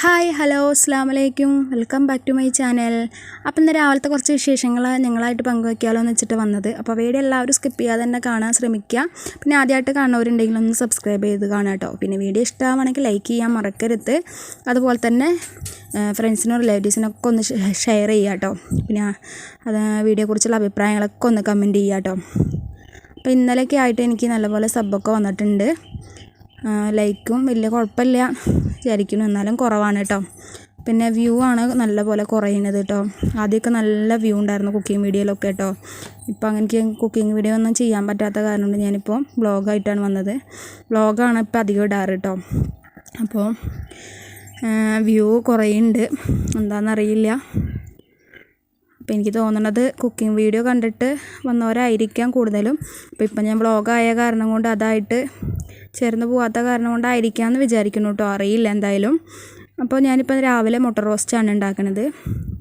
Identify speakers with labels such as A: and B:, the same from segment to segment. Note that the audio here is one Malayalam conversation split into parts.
A: ഹായ് ഹലോ അസ്സാം വലൈക്കും welcome back to my channel അപ്പം ഇന്ന് രാവിലത്തെ കുറച്ച് വിശേഷങ്ങൾ ഞങ്ങളായിട്ട് പങ്കുവയ്ക്കാമല്ലോ എന്ന് വെച്ചിട്ട് വന്നത്. അപ്പോൾ വീഡിയോ എല്ലാവരും സ്കിപ്പ് ചെയ്യാതെ തന്നെ കാണാൻ ശ്രമിക്കുക പിന്നെ ആദ്യമായിട്ട് കാണുന്നവരുണ്ടെങ്കിൽ ഒന്ന് സബ്സ്ക്രൈബ് ചെയ്ത് കാണാം കേട്ടോ പിന്നെ വീഡിയോ ഇഷ്ടമാണെങ്കിൽ ലൈക്ക് ചെയ്യാൻ മറക്കരുത്. അതുപോലെ തന്നെ ഫ്രണ്ട്സിനും റിലേറ്റീവ്സിനൊക്കെ ഒന്ന് ഷെയർ ചെയ്യുക കേട്ടോ പിന്നെ അത് വീഡിയോയെക്കുറിച്ചുള്ള അഭിപ്രായങ്ങളൊക്കെ ഒന്ന് കമന്റ് ചെയ്യുക കേട്ടോ അപ്പോൾ ഇന്നലെയൊക്കെ ആയിട്ട് എനിക്ക് നല്ലപോലെ സബ്ബൊക്കെ വന്നിട്ടുണ്ട്. ലൈക്കും വലിയ കുഴപ്പമില്ല. വിചാരിക്കുന്നു. എന്നാലും കുറവാണ് കേട്ടോ പിന്നെ വ്യൂ ആണ് നല്ലപോലെ കുറയുന്നത് കേട്ടോ ആദ്യമൊക്കെ നല്ല വ്യൂ ഉണ്ടായിരുന്നു കുക്കിംഗ് വീഡിയോയിലൊക്കെ കേട്ടോ ഇപ്പോൾ എനിക്ക് കുക്കിംഗ് വീഡിയോ ഒന്നും ചെയ്യാൻ പറ്റാത്ത കാരണം കൊണ്ട് ഞാനിപ്പോൾ ബ്ലോഗായിട്ടാണ് വന്നത്. ബ്ലോഗാണ് ഇപ്പോൾ അധികം ഇടാറ് കേട്ടോ അപ്പോൾ വ്യൂ കുറയുന്നുണ്ട് എന്താണെന്നറിയില്ല അപ്പോൾ എനിക്ക് തോന്നണത് കുക്കിംഗ് വീഡിയോ കണ്ടിട്ട് വന്നവരായിരിക്കാം കൂടുതലും. അപ്പോൾ ഇപ്പം ഞാൻ വ്ളോഗായ കാരണം കൊണ്ട് അതായിട്ട് ചേർന്ന് പോകാത്ത കാരണം കൊണ്ടായിരിക്കാമെന്ന് വിചാരിക്കുന്നു കേട്ടോ അറിയില്ല എന്തായാലും. അപ്പോൾ ഞാനിപ്പോൾ രാവിലെ മുട്ട റോസ്റ്റാണ് ഉണ്ടാക്കുന്നത്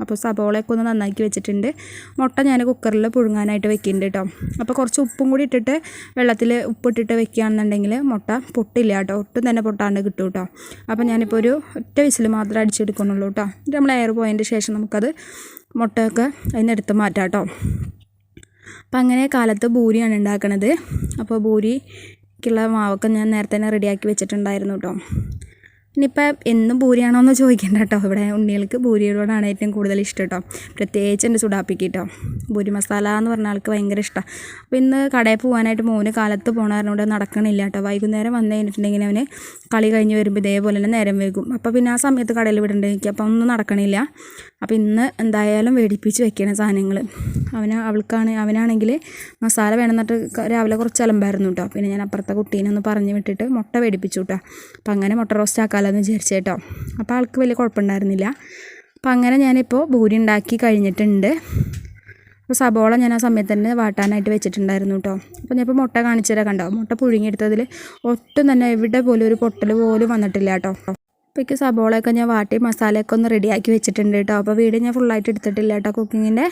A: അപ്പോൾ സബോളയൊക്കെ ഒന്ന് നന്നാക്കി വെച്ചിട്ടുണ്ട്. മുട്ട ഞാൻ കുക്കറിൽ പുഴുങ്ങാനായിട്ട് വെക്കുന്നുണ്ട് കേട്ടോ അപ്പോൾ കുറച്ച് ഉപ്പും കൂടി ഇട്ടിട്ട് വെള്ളത്തിൽ ഉപ്പിട്ടിട്ട് വെക്കുകയാണെന്നുണ്ടെങ്കിൽ മുട്ട പൊട്ടില്ല കേട്ടോ ഒട്ടും തന്നെ പൊട്ടാണ്ട് കിട്ടും കേട്ടോ അപ്പോൾ ഞാനിപ്പോൾ ഒരു ഒറ്റ വിസിൽ മാത്രമേ അടിച്ചെടുക്കുന്നുള്ളൂ കേട്ടോ നമ്മൾ എയർ പോയതിന്റെ ശേഷം നമുക്കത് മുട്ടയൊക്കെ അതിന് എടുത്ത് മാറ്റാം കേട്ടോ അപ്പം അങ്ങനെ കാലത്ത് ഭൂരിയാണ് ഉണ്ടാക്കണത്. അപ്പോൾ ഭൂരിക്കുള്ള മാവൊക്കെ ഞാൻ നേരത്തെ തന്നെ റെഡിയാക്കി വെച്ചിട്ടുണ്ടായിരുന്നു കേട്ടോ ഇനിയിപ്പോൾ എന്നും പൂരിയാണോ എന്ന് ചോദിക്കേണ്ട കേട്ടോ ഇവിടെ ഉണ്ണികൾക്ക് പൂരിയോടാണ് ഏറ്റവും കൂടുതൽ ഇഷ്ടം കേട്ടോ പ്രത്യേകിച്ച് എന്റെ സുഡാപ്പിക്ക് കേട്ടോ പൂരി മസാല എന്ന് പറഞ്ഞ ആൾക്ക് ഭയങ്കര ഇഷ്ടമാണ് അപ്പോൾ ഇന്ന് കടയിൽ പോകാനായിട്ട് മോന് കാലത്ത് പോകണമായിരുന്നു ഇവിടെ നടക്കണില്ല കേട്ടോ വൈകുന്നേരം വന്നു കഴിഞ്ഞിട്ടുണ്ടെങ്കിൽ അവന് കളി കഴിഞ്ഞ് വരുമ്പോൾ ഇതേപോലെ തന്നെ നേരം വൈകും. അപ്പോൾ പിന്നെ ആ സമയത്ത് കടയിൽ വിടേണ്ടി എനിക്ക്. അപ്പോൾ ഒന്നും നടക്കണില്ല. അപ്പോൾ ഇന്ന് എന്തായാലും വേടിപ്പിച്ച് വെക്കണം സാധനങ്ങൾ അവന് അവൾക്കാണ് അവനാണെങ്കിൽ മസാല വേണമെന്നിട്ട് രാവിലെ കുറച്ച് അലമ്പായിരുന്നു കേട്ടോ പിന്നെ ഞാൻ അപ്പുറത്തെ കുട്ടീനെ ഒന്ന് പറഞ്ഞ് വിട്ടിട്ട് മുട്ട വേടിപ്പിച്ചു കേട്ടോ അപ്പോൾ അങ്ങനെ മുട്ട റോസ്റ്റ് ആക്കാമല്ലോ വിചാരിച്ചു കേട്ടോ അപ്പോൾ ആൾക്ക് വലിയ കുഴപ്പമുണ്ടായിരുന്നില്ല. അപ്പോൾ അങ്ങനെ ഞാനിപ്പോൾ ഭൂരി ഉണ്ടാക്കി കഴിഞ്ഞിട്ടുണ്ട്. അപ്പോൾ സബോള ഞാൻ ആ സമയത്ത് തന്നെ വാട്ടാനായിട്ട് വെച്ചിട്ടുണ്ടായിരുന്നു കേട്ടോ അപ്പോൾ ഞാൻ ഇപ്പോൾ മുട്ട കാണിച്ചു തരാം കണ്ടോ? മുട്ട പുഴുങ്ങിയെടുത്തതിൽ ഒട്ടും തന്നെ എവിടെ പോലും ഒരു പൊട്ടൽ പോലും വന്നിട്ടില്ല കേട്ടോ അപ്പോഴേക്ക് സബോളയൊക്കെ ഞാൻ വാട്ടി മസാലയൊക്കെ ഒന്ന് റെഡിയാക്കി വെച്ചിട്ടുണ്ട് കേട്ടോ അപ്പോൾ വീട് ഞാൻ ഫുള്ളായിട്ട് എടുത്തിട്ടില്ല കേട്ടോ കുക്കിങ്ങിന്റെ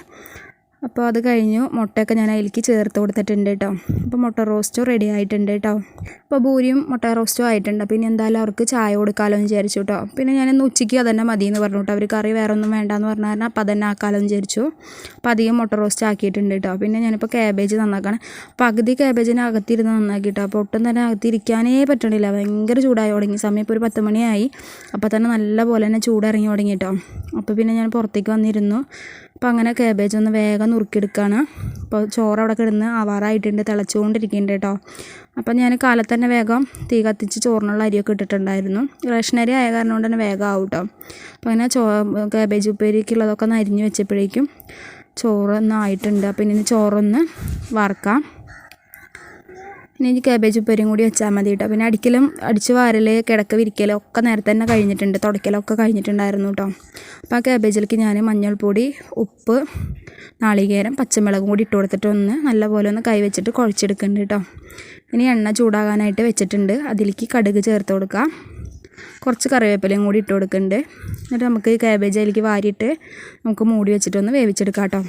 A: അപ്പോൾ അത് കഴിഞ്ഞു. മുട്ടയൊക്കെ ഞാൻ അതിലേക്ക് ചേർത്ത് കൊടുത്തിട്ടുണ്ട് കേട്ടോ അപ്പോൾ മുട്ട റോസ്റ്റും റെഡി ആയിട്ടുണ്ട് കേട്ടോ അപ്പോൾ ഭൂരിയും മുട്ട റോസ്റ്റും ആയിട്ടുണ്ട്. പിന്നെ എന്തായാലും അവർക്ക് ചായ കൊടുക്കാമല്ലോ എന്ന് വിചാരിച്ചു കേട്ടോ പിന്നെ ഞാനിന്ന് ഉച്ചയ്ക്ക് അതന്നെ മതി എന്ന് പറഞ്ഞു കേട്ടോ അവർ കറി വേറെ ഒന്നും വേണ്ടെന്ന് പറഞ്ഞു കാരണം അപ്പോൾ അതന്നെ ആക്കാമല്ലോ എന്ന് വിചാരിച്ചു. അപ്പോൾ അധികം മുട്ട റോസ്റ്റ് ആക്കിയിട്ടുണ്ട് കേട്ടോ പിന്നെ ഞാനിപ്പോൾ ക്യാബേജ് നന്നാക്കണം. പകുതി ക്യാബേജിന് അകത്തിരുന്ന് നന്നാക്കി കേട്ടോ അപ്പോൾ ഒട്ടും തന്നെ അകത്തിരിക്കാനേ പറ്റണില്ല. ഭയങ്കര ചൂടായി തുടങ്ങി. സമയം ഇപ്പോൾ ഒരു പത്ത് മണിയായി. അപ്പോൾ തന്നെ നല്ല പോലെ തന്നെ ചൂടിറങ്ങി തുടങ്ങി കേട്ടോ അപ്പോൾ പിന്നെ ഞാൻ പുറത്തേക്ക് വന്നിരുന്നു. അപ്പോൾ അങ്ങനെ കാബേജ് ഒന്ന് വേഗം നുറുക്കിയെടുക്കുകയാണ് അപ്പോൾ ചോറ് അവിടെ കിടന്ന് ആവാറായിട്ടുണ്ട് തിളച്ചുകൊണ്ടിരിക്കുന്നുണ്ട് കേട്ടോ. അപ്പം ഞാൻ കാലത്ത് തന്നെ വേഗം തീ കത്തിച്ച് ചോറിനുള്ള അരിയൊക്കെ ഇട്ടിട്ടുണ്ടായിരുന്നു. റേഷൻ അരി ആയ കാരണം കൊണ്ട് തന്നെ വേഗം ആവും കേട്ടോ. അപ്പോൾ അങ്ങനെ ചോ കാബേജ് ഉപ്പേരിക്കുള്ളതൊക്കെ ഒന്ന് അരിഞ്ഞ് വെച്ചപ്പോഴേക്കും ചോറൊന്നും ആയിട്ടുണ്ട്. അപ്പം ഇനി ചോറൊന്ന് വറക്കാം. ഇനി ഇനി കാബേജ് ഉപ്പേരിയും കൂടി വെച്ചാൽ മതി കേട്ടോ പിന്നെ അടിക്കലും അടിച്ച് വാരൽ കിടക്ക വിരിക്കലും ഒക്കെ നേരത്തെ തന്നെ കഴിഞ്ഞിട്ടുണ്ട്. തുടക്കലൊക്കെ കഴിഞ്ഞിട്ടുണ്ടായിരുന്നു കേട്ടോ അപ്പോൾ ആ കാബേജിലേക്ക് ഞാൻ മഞ്ഞൾപ്പൊടി ഉപ്പ് നാളികേരം പച്ചമുളകും കൂടി ഇട്ട് കൊടുത്തിട്ട് ഒന്ന് നല്ലപോലെ ഒന്ന് കൈ വെച്ചിട്ട് കുഴച്ചെടുക്കുന്നുണ്ട് കേട്ടോ ഇനി എണ്ണ ചൂടാകാനായിട്ട് വെച്ചിട്ടുണ്ട്. അതിലേക്ക് കടുക് ചേർത്ത് കൊടുക്കുക കുറച്ച് കറിവേപ്പിലയും കൂടി ഇട്ട് കൊടുക്കുന്നുണ്ട്. എന്നിട്ട് നമുക്ക് കാബേജ് അതിലേക്ക് വാരിയിട്ട് നമുക്ക് മൂടി വെച്ചിട്ടൊന്ന് വേവിച്ചെടുക്കാം കേട്ടോ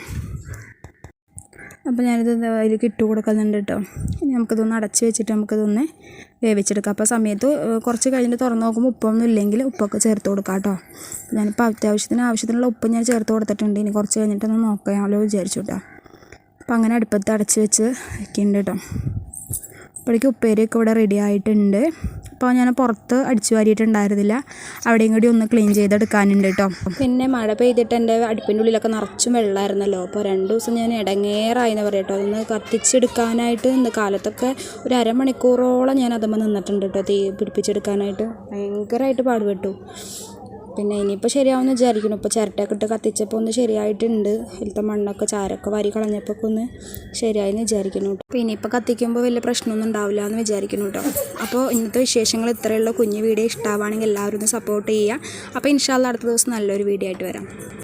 A: അപ്പോൾ ഞാനിത് അതിലേക്ക് ഇട്ട് കൊടുക്കുന്നുണ്ട് കേട്ടോ. ഇനി നമുക്കിതൊന്ന് അടച്ച് വെച്ചിട്ട് നമുക്കിതൊന്ന് വേവിച്ചെടുക്കാം. അപ്പോൾ സമയത്ത് കുറച്ച് കഴിഞ്ഞിട്ട് തുറന്ന് നോക്കുമ്പോൾ ഉപ്പൊന്നും ഇല്ലെങ്കിൽ ഉപ്പൊക്കെ ചേർത്ത് കൊടുക്കാം കേട്ടോ. ഞാനിപ്പോൾ അത്യാവശ്യത്തിന് ആവശ്യത്തിനുള്ള ഉപ്പ് ഞാൻ ചേർത്ത് കൊടുത്തിട്ടുണ്ട്. ഇനി കുറച്ച് കഴിഞ്ഞിട്ടൊന്ന് നോക്കാമല്ലോ വിചാരിച്ചു കേട്ടോ. അപ്പോൾ അങ്ങനെ അടുപ്പത്ത് അടച്ച് വെച്ച് വെക്കുന്നുണ്ട് കേട്ടോ. അപ്പോഴേക്കും ഉപ്പേരിയൊക്കെ ഇവിടെ റെഡി ആയിട്ടുണ്ട്. അപ്പോൾ ഞാൻ പുറത്ത് അടിച്ചു വാരിയിട്ടുണ്ടായിരുന്നില്ല. അവിടെയും കൂടി ഒന്ന് ക്ലീൻ ചെയ്തെടുക്കാനുണ്ട് കേട്ടോ പിന്നെ മഴ പെയ്തിട്ട് എന്റെ അടുപ്പിന്റെ ഉള്ളിലൊക്കെ നിറച്ചും വെള്ളമായിരുന്നല്ലോ. അപ്പോൾ രണ്ട് ദിവസം ഞാൻ ഇടങ്ങേറായെന്ന് പറയട്ടോ അതൊന്ന് കത്തിച്ചെടുക്കാനായിട്ട് ഇന്ന് കാലത്തൊക്കെ ഒരു അരമണിക്കൂറോളം ഞാൻ അതുമ്പോൾ നിന്നിട്ടുണ്ട് കേട്ടോ തീ പിടിപ്പിച്ചെടുക്കാനായിട്ട്. ഭയങ്കരമായിട്ട് പാടുപെട്ടു. പിന്നെ ഇനിയിപ്പോൾ ശരിയാവുമെന്ന് വിചാരിക്കുന്നു. ഇപ്പോൾ ചിരട്ടയൊക്കെ ഇട്ട് കത്തിച്ചപ്പോൾ ഒന്ന് ശരിയായിട്ടുണ്ട്. അതിലത്തെ മണ്ണൊക്കെ ചാരൊക്കെ വാരി കളഞ്ഞപ്പോൾ ഒന്ന് ശരിയായെന്ന് വിചാരിക്കുന്നു അപ്പോൾ ഇനിയിപ്പോൾ കത്തിക്കുമ്പോൾ വലിയ പ്രശ്നമൊന്നും ഉണ്ടാവില്ല എന്ന് വിചാരിക്കുന്നു കേട്ടോ അപ്പോൾ ഇന്നത്തെ വിശേഷങ്ങൾ ഇത്രയുള്ള. കുഞ്ഞു വീഡിയോ ഇഷ്ടമാവുകയാണെങ്കിൽ എല്ലാവരും ഒന്ന് സപ്പോർട്ട് ചെയ്യുക. അപ്പോൾ ഇൻഷാല്ല അടുത്ത ദിവസം നല്ലൊരു വീഡിയോ ആയിട്ട് വരാം.